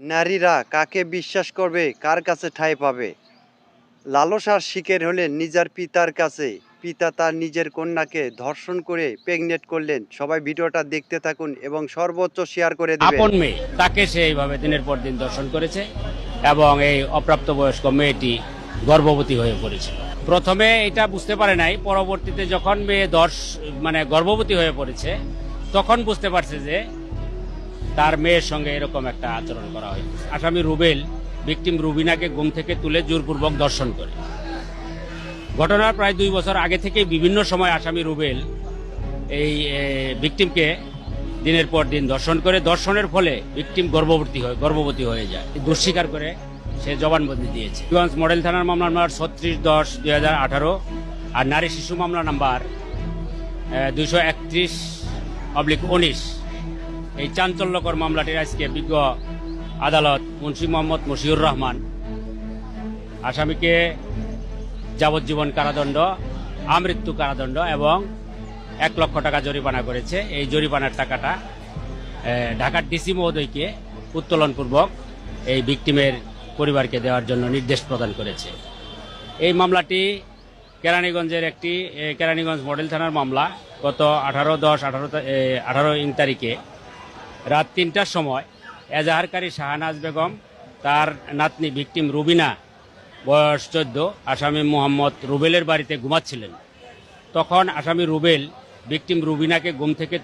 নারীরা কাকে বিশ্বাস করবে, কার কাছে ঠাঁই পাবে? লালসার শিকার হলেন নিজের পিতার কাছে। পিতা তার নিজের কন্যাকে ধর্ষণ করে প্রেগনেট করলেন। সবাই ভিডিওটা দেখতে থাকুন এবং সর্বোচ্চ শেয়ার করে আপন মেয়ে, তাকে সে এইভাবে দিনের পর দিন দর্শন করেছে এবং এই অপ্রাপ্তবয়স্ক মেয়েটি গর্ভবতী হয়ে পড়েছে। প্রথমে এটা বুঝতে পারে নাই, পরবর্তীতে যখন মেয়ে দর্শ মানে গর্ভবতী হয়ে পড়েছে, তখন বুঝতে পারছে যে তার মেয়ের সঙ্গে এরকম একটা আচরণ করা হয়েছে আসামি রুবেল ভিকটিম রুবিনাকে ঘুম থেকে তুলে জোরপূর্বক দর্শন করে। ঘটনার প্রায় দুই বছর আগে থেকে বিভিন্ন সময় আসামি রুবেল এই ভিকটিমকে দিনের পর দিন দর্শন করে। দর্শনের ফলে ভিকটিম গর্ভবতী হয়, গর্ভবতী হয়ে যায়। দুঃস্বীকার করে সে জবানবন্দি দিয়েছে। হবিগঞ্জ মডেল থানার মামলা নাম্বার ছত্রিশ দশ দুই আর নারী শিশু মামলা নাম্বার দুইশো একত্রিশ অবলিক উনিশ। এই চাঞ্চল্যকর মামলাটির আজকে বিজ্ঞ আদালত মুন্সি মোহাম্মদ মশিউর রহমান, আসামিকে যাবজ্জীবন কারাদণ্ড, আমৃত্যু কারাদণ্ড এবং এক লক্ষ টাকা জরিমানা করেছে। এই জরিমানার টাকাটা ঢাকার ডিসি মহোদয়কে উত্তোলনপূর্বক এই ভিকটিমের পরিবারকে দেওয়ার জন্য নির্দেশ প্রদান করেছে। এই মামলাটি কেরানীগঞ্জের একটি কেরানীগঞ্জ মডেল থানার মামলা। গত আঠারো দশ, আঠারো আঠারো ইং তারিখে রাত তিনটার সময় এজাহারকারী শাহানাজ বেগম, তার নাতনি ভিকটিম রুবিনা, বয়স চোদ্দ, আসামি মোহাম্মদ রুবেলের বাড়িতে ঘুমাচ্ছিলেন। তখন আসামি রুবেল ভিকটিম রুবিনাকে ঘুম থেকে